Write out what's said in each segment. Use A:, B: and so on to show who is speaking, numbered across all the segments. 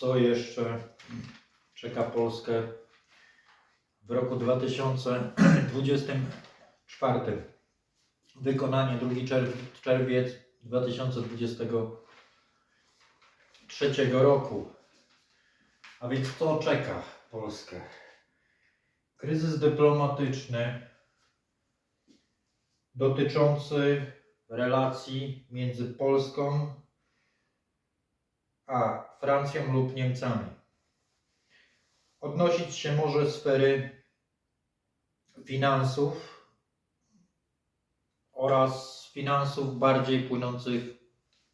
A: co jeszcze czeka Polskę w roku 2024. Wykonanie 2 czerw- czerwiec 2023 roku. A więc co czeka Polskę? Kryzys dyplomatyczny dotyczący relacji między Polską a Francją lub Niemcami. Odnosić się może sfery finansów oraz finansów bardziej płynących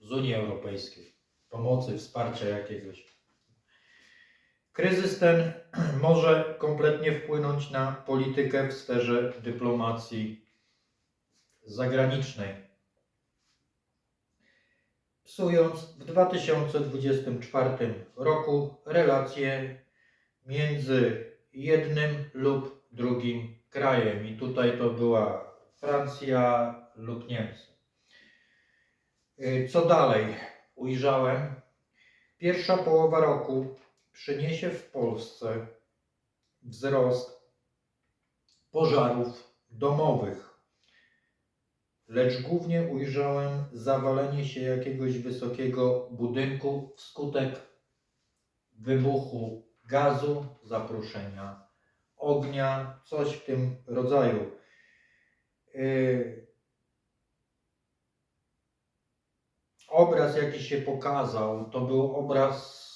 A: z Unii Europejskiej, pomocy, wsparcia jakiegoś. Kryzys ten może kompletnie wpłynąć na politykę w sferze dyplomacji zagranicznej psując w 2024 roku relacje między jednym lub drugim krajem. I tutaj to była Francja lub Niemcy. Y, Co dalej ujrzałem? Pierwsza połowa roku przyniesie w Polsce wzrost pożarów domowych lecz głównie ujrzałem zawalenie się jakiegoś wysokiego budynku wskutek wybuchu gazu, zapruszenia ognia, coś w tym rodzaju. Yy, Obraz, jaki się pokazał, to był obraz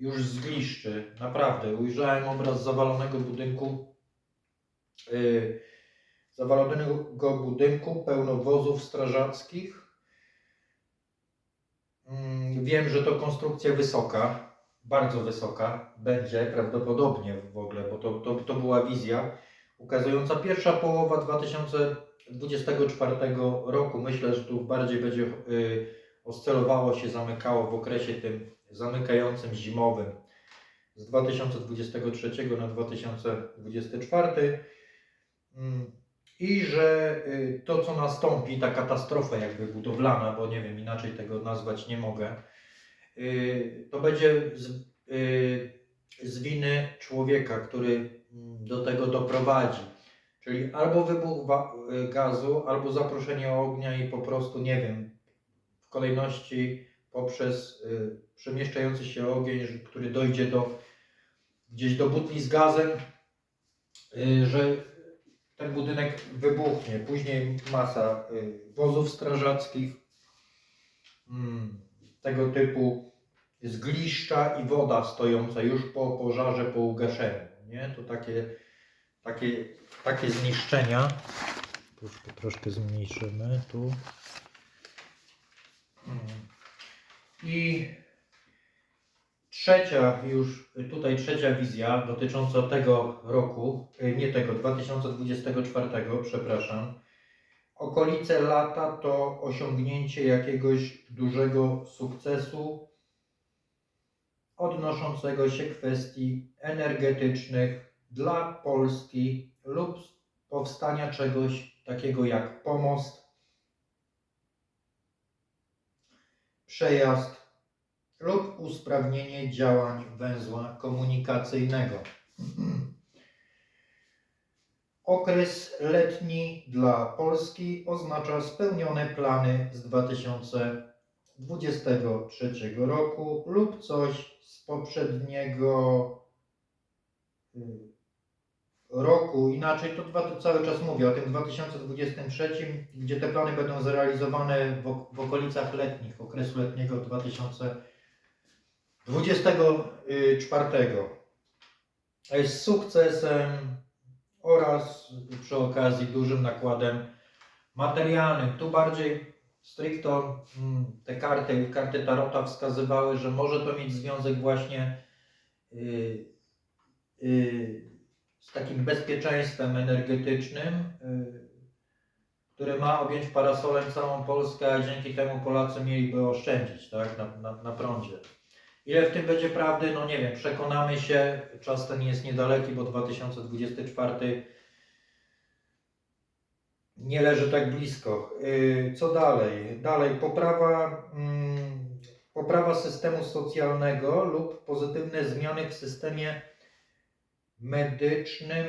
A: już z gliszczy. Naprawdę, ujrzałem obraz zawalonego budynku. Yy, zawalonego budynku pełno wozów strażackich. Mm, Wiem, że to konstrukcja wysoka, bardzo wysoka, będzie prawdopodobnie w ogóle, bo to, to, to była wizja ukazująca pierwsza połowa 2024 roku. Myślę, że tu bardziej będzie y, oscylowało się, zamykało w okresie tym zamykającym zimowym z 2023 na 2024. Mm, i że y, to, co nastąpi, ta katastrofa jakby budowlana, bo nie wiem, inaczej tego nazwać nie mogę, y, to będzie z, y, z winy człowieka, który mm, do tego doprowadzi. Czyli albo wybuch gazu, albo zaproszenie ognia i po prostu, nie wiem, w kolejności poprzez przemieszczający się ogień, który dojdzie do gdzieś do butli z gazem, że ten budynek wybuchnie. Później masa y, wozów strażackich, mm, tego typu zgliszcza i woda stojąca już po pożarze, po ugaszeniu. Nie? To takie, takie, takie zniszczenia. Troszkę, troszkę zmniejszymy tu. Mm. I Trzecia już, tutaj trzecia wizja dotycząca tego roku, y, nie tego, 2024, przepraszam. Okolice lata to osiągnięcie jakiegoś dużego sukcesu odnoszącego się kwestii energetycznych dla Polski lub powstania czegoś takiego jak pomost, przejazd lub usprawnienie działań węzła komunikacyjnego. Okres letni dla Polski oznacza spełnione plany z 2023 roku lub coś z poprzedniego y, roku. Inaczej to dwa, cały czas mówię o tym 2023, gdzie te plany będą zrealizowane w, w okolicach letnich, okresu letniego 2024. A jest sukcesem oraz przy okazji dużym nakładem materialnym. Tu bardziej stricto mm, te karty, karty Tarota wskazywały, że może to mieć związek właśnie yy, yy, z takim bezpieczeństwem energetycznym, które ma objąć parasolem całą Polskę, a dzięki temu Polacy mieliby oszczędzić tak, na, na, na prądzie. Ile w tym będzie prawdy, no nie wiem, przekonamy się, czas ten jest niedaleki, bo 2024 nie leży tak blisko. Yy, Co dalej? Dalej, poprawa, mm, po, poprawa systemu socjalnego lub pozytywne zmiany w systemie medycznym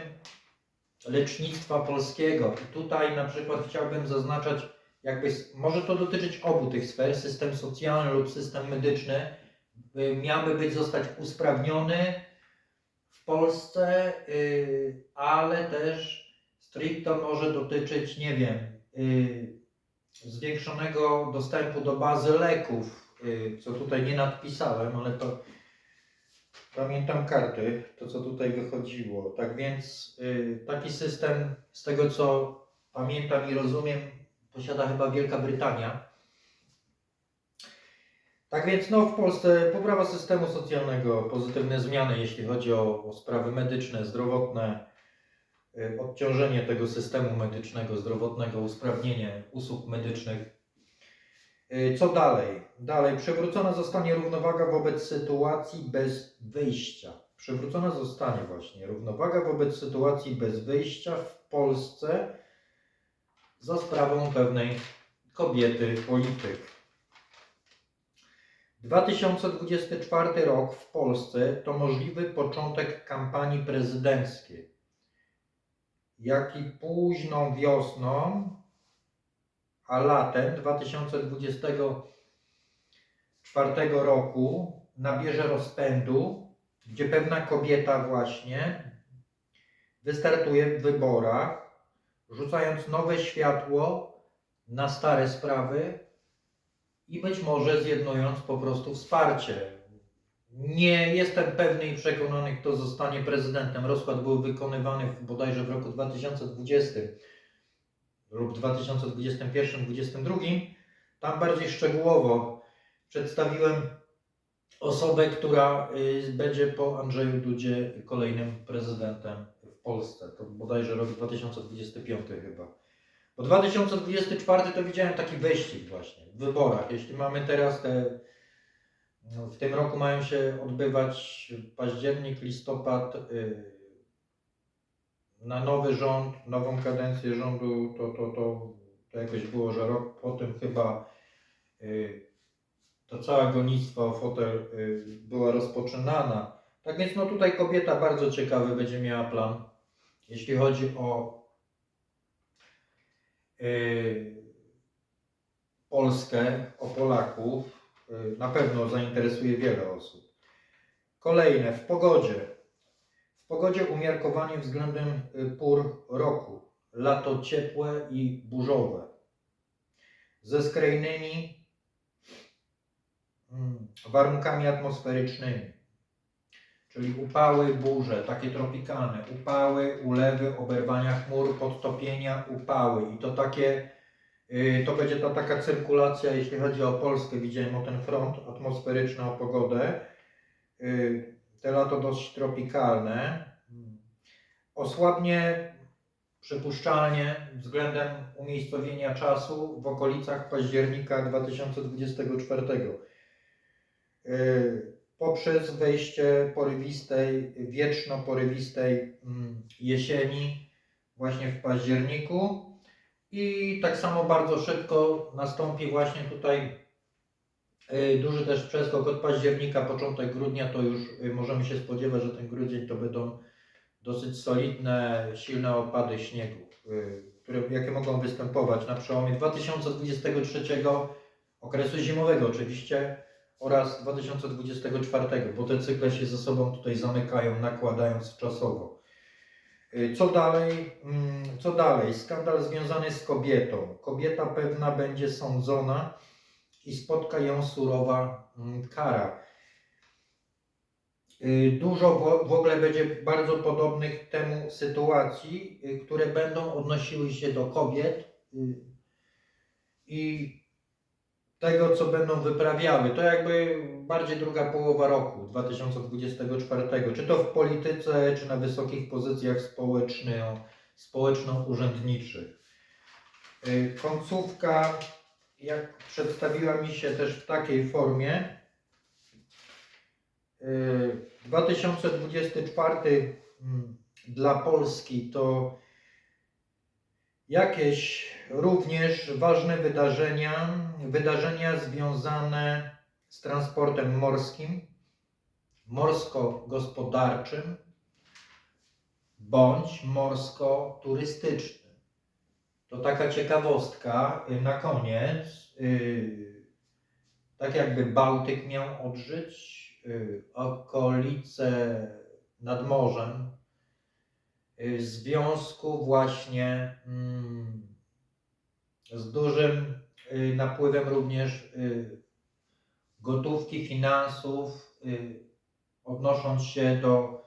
A: lecznictwa polskiego. I tutaj na przykład chciałbym zaznaczać, jakby może to dotyczyć obu tych sfer, system socjalny lub system medyczny, y, miałby być zostać usprawniony w Polsce, y, ale też stricte może dotyczyć, nie wiem, y, zwiększonego dostępu do bazy leków, y, co tutaj nie nadpisałem, ale to pamiętam karty, to co tutaj wychodziło. Tak więc y, taki system, z tego co pamiętam i rozumiem, posiada chyba Wielka Brytania. Tak więc no, w Polsce poprawa systemu socjalnego, pozytywne zmiany, jeśli chodzi o, o sprawy medyczne, zdrowotne, y, odciążenie tego systemu medycznego, zdrowotnego, usprawnienie usług medycznych. Y, Co dalej? Dalej, przywrócona zostanie równowaga wobec sytuacji bez wyjścia. Przywrócona zostanie właśnie równowaga wobec sytuacji bez wyjścia w Polsce za sprawą pewnej kobiety polityk. 2024 rok w Polsce to możliwy początek kampanii prezydenckiej, jak i późną wiosną, a latem 2024 roku nabierze rozpędu, gdzie pewna kobieta właśnie wystartuje w wyborach, rzucając nowe światło na stare sprawy i być może zjednując po prostu wsparcie. Nie jestem pewny i przekonany, kto zostanie prezydentem. Rozkład był wykonywany w- bodajże w roku 2020 lub 2021-2022. Tam bardziej szczegółowo przedstawiłem osobę, która y, będzie po Andrzeju Dudzie kolejnym prezydentem w Polsce. To bodajże rok 2025 chyba. Bo 2024 to widziałem taki wyścig właśnie w wyborach. Jeśli mamy teraz te. no, W tym roku mają się odbywać październik, listopad y, na nowy rząd, nową kadencję rządu. To, to, to, to jakoś było, że rok po tym chyba y, to cała gonitwa o fotel y, była rozpoczynana. Tak więc no tutaj kobieta bardzo ciekawy będzie miała plan, jeśli chodzi o Polskę, o Polaków. Y, na pewno zainteresuje wiele osób. Kolejne, w pogodzie. W pogodzie umiarkowanie względem y, pór roku. Lato ciepłe i burzowe. Ze skrajnymi mm, warunkami atmosferycznymi. Czyli upały, burze, takie tropikalne. Upały, ulewy, oberwania chmur, podtopienia, upały. I to takie, y, to będzie ta taka cyrkulacja, jeśli chodzi o Polskę. Widziałem o ten front atmosferyczny, o pogodę. Y, Te lato dość tropikalne. Osłabnie przypuszczalnie względem umiejscowienia czasu w okolicach października 2024. Poprzez wejście porywistej, wieczno porywistej mm, jesieni właśnie w październiku. I tak samo bardzo szybko nastąpi właśnie tutaj yy, duży też przeskok od października, początek grudnia, to już yy, możemy się spodziewać, że ten grudzień to będą dosyć solidne, silne opady śniegu, y, które, jakie mogą występować na przełomie 2023 okresu zimowego oczywiście oraz 2024, bo te cykle się ze sobą tutaj zamykają, nakładając czasowo. Y, Co dalej? Mm, Co dalej? Skandal związany z kobietą. Kobieta pewna będzie sądzona i spotka ją surowa mm, kara. Y, Dużo w- ogóle będzie bardzo podobnych temu sytuacji, y, które będą odnosiły się do kobiet i tego, co będą wyprawiały. To jakby bardziej druga połowa roku 2024. Czy to w polityce, czy na wysokich pozycjach społeczno, społeczno-urzędniczych. Y, Końcówka, jak przedstawiła mi się też w takiej formie, y, 2024 mm, dla Polski to jakieś również ważne wydarzenia, wydarzenia związane z transportem morskim, morsko-gospodarczym bądź morsko-turystycznym. To taka ciekawostka y, na koniec. y, Tak jakby Bałtyk miał odżyć, y, okolice nad morzem, związku właśnie mm, z dużym y, napływem również y, gotówki, finansów, y, odnosząc się do,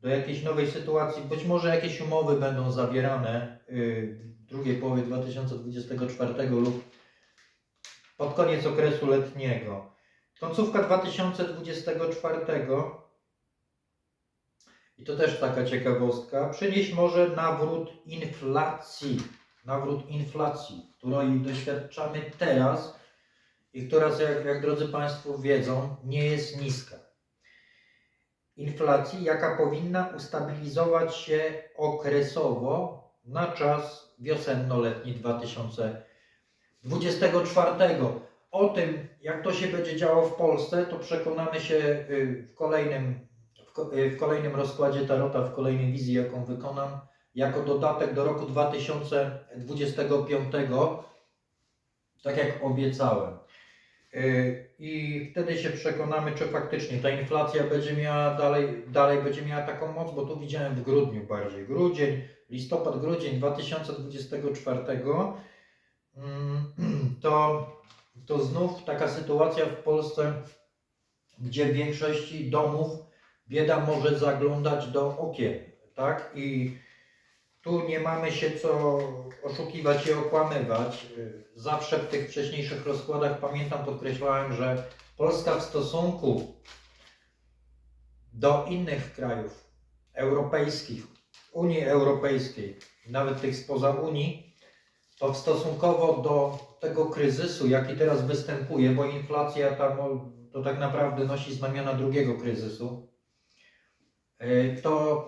A: do jakiejś nowej sytuacji. Być może jakieś umowy będą zawierane y, w drugiej połowie 2024 lub pod koniec okresu letniego. Końcówka 2024 i to też taka ciekawostka, przynieść może nawrót inflacji, nawrót inflacji, której doświadczamy teraz i która, jak, jak drodzy Państwo wiedzą, nie jest niska. Inflacji, jaka powinna ustabilizować się okresowo na czas wiosenno-letni 2024. O tym, jak to się będzie działo w Polsce, to przekonamy się y, w kolejnym, y, w kolejnym rozkładzie Tarota, w kolejnej wizji, jaką wykonam, jako dodatek do roku 2025, tak jak obiecałem. Y, I wtedy się przekonamy, czy faktycznie ta inflacja będzie miała dalej, dalej będzie miała taką moc, bo tu widziałem w grudniu bardziej. Grudzień, listopad, grudzień 2024 mm, to, to znów taka sytuacja w Polsce, gdzie w większości domów bieda może zaglądać do okien, tak? I tu nie mamy się co oszukiwać i okłamywać. Zawsze w tych wcześniejszych rozkładach pamiętam, podkreślałem, że Polska w stosunku do innych krajów europejskich, Unii Europejskiej, nawet tych spoza Unii, to stosunkowo do tego kryzysu, jaki teraz występuje, bo inflacja tam to tak naprawdę nosi znamiona drugiego kryzysu, to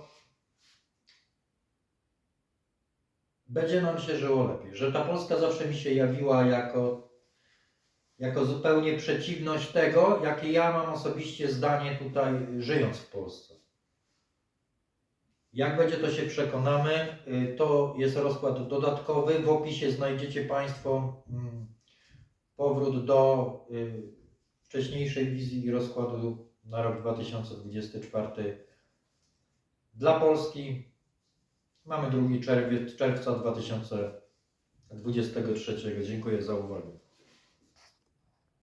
A: będzie nam się żyło lepiej. Że ta Polska zawsze mi się jawiła jako, jako zupełnie przeciwność tego, jakie ja mam osobiście zdanie tutaj, żyjąc w Polsce. Jak będzie, to się przekonamy. Y, To jest rozkład dodatkowy. W opisie znajdziecie Państwo mm, powrót do y, wcześniejszej wizji i rozkładu na rok 2024 dla Polski. Mamy 2 czerwiec, czerwca 2023. Dziękuję za uwagę.